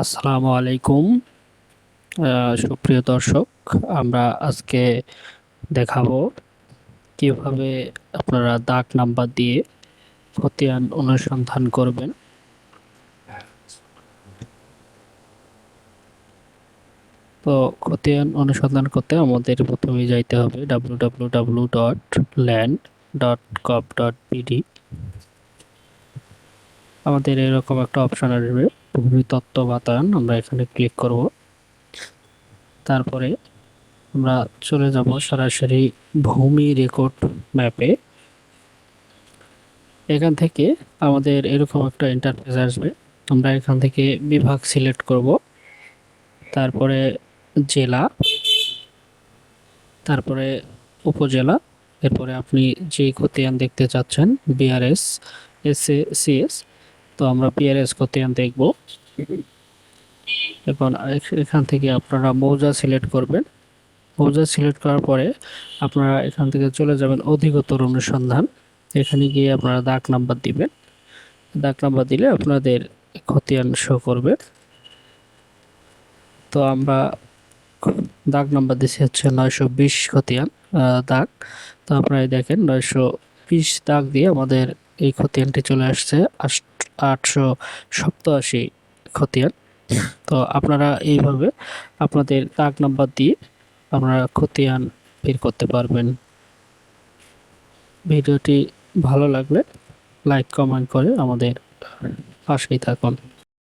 আসসালামু আলাইকুম। সুপ্রিয় দর্শক, আমরা আজকে দেখাবো কীভাবে আপনারা দাগ নাম্বার দিয়ে খতিয়ান অনুসন্ধান করবেন। তো খতিয়ান অনুসন্ধান করতে আমাদের প্রথমে যাইতে হবে W W W dot land dot কপ ডট বিডি আমাদের এরকম একটা অপশন আসবে। ভূমি তত্ত্ব বাতায়ন আমরা এখানে ক্লিক করব। তারপরে আমরা চলে যাব সরাসরি ভূমি রেকর্ড ম্যাপে এখান থেকে আমাদের এরকম একটা ইন্টারফেস আসবে। আমরা এখান থেকে বিভাগ সিলেক্ট করব। তারপরে জেলা, তারপরে উপজেলা, এরপরে আপনি যে খতিয়ান দেখতে চাচ্ছেন বিআরএস এস এ সিএস তো আমরা বিআরএস খতিয়ান দেখব। এখন এখান থেকে আপনারা মৌজা সিলেক্ট করবেন। মৌজা সিলেক্ট করার পরে আপনারা এখান থেকে চলে যাবেন অধিকতর অনুসন্ধান। এখানে গিয়ে আপনারা দাগ নাম্বার দিবেন। দাগ নাম্বার দিলে আপনাদের খতিয়ান শো করবে। তো আমরা দাগ নাম্বার দিচ্ছি হচ্ছে নয়শো বিশ খতিয়ান দাগ। তো আপনারা দেখেন, নয়শো বিশ দাগ দিয়ে আমাদের এই খতিয়ানটি চলে আসছে আট- আটশো সপ্তাশি খতিয়ান। তো আপনারা এইভাবে আপনাদের দাগ নাম্বার দিয়ে আপনারা খতিয়ান বের করতে পারবেন। ভিডিওটি ভালো লাগলে লাইক, কমেন্ট করে আমাদের পাশেই থাকুন।